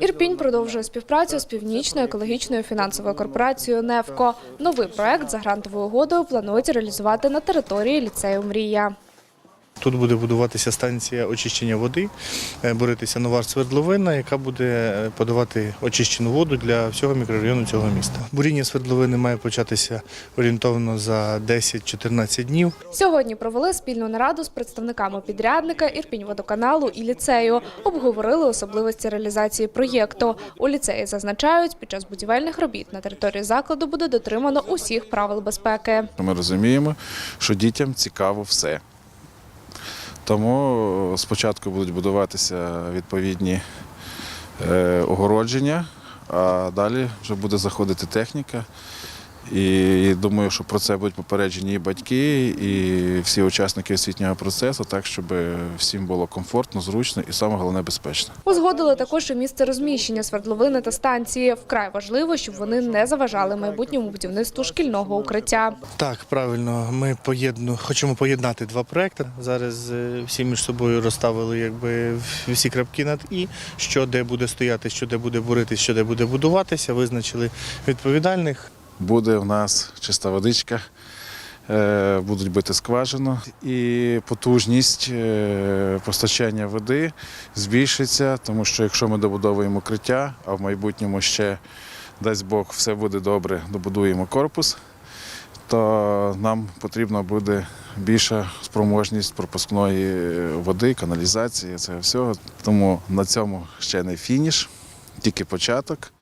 Ірпінь продовжує співпрацю з північною екологічною фінансовою корпорацією «Невко». Новий проект за грантовою угодою планують реалізувати на території ліцею Мрія. Тут буде будуватися станція очищення води, е, боритися нова свердловина, яка буде е, подавати очищену воду для всього мікрорайону цього міста. Буріння свердловини має початися орієнтовно за 10-14 днів. Сьогодні провели спільну нараду з представниками підрядника Ірпінь-водоканалу і ліцею. Обговорили особливості реалізації проєкту. У ліцеї зазначають, під час будівельних робіт на території закладу буде дотримано усіх правил безпеки. Ми розуміємо, що дітям цікаво все. Тому спочатку будуть будуватися відповідні е, огородження, а далі вже буде заходити техніка. І думаю, що про це будуть попереджені і батьки, і всі учасники освітнього процесу, так щоб всім було комфортно, зручно і саме головне безпечно. Узгодили також і місце розміщення свердловини та станції. Вкрай важливо, щоб вони не заважали майбутньому будівництву шкільного укриття. Так, правильно, ми поєдну, хочемо поєднати два проекти. Зараз е, всі між собою розставили якби всі крапки над і, що де буде стояти, що де буде буритись, що де буде будуватися, визначили відповідальних. Буде в нас чиста водичка, е, будуть бити скважину, і потужність е, постачання води збільшиться, тому що якщо ми добудовуємо укриття, а в майбутньому ще, дасть Бог, все буде добре, добудуємо корпус, то нам потрібна буде більша спроможність пропускної води, каналізації, це всього. Тому на цьому ще не фініш, тільки початок.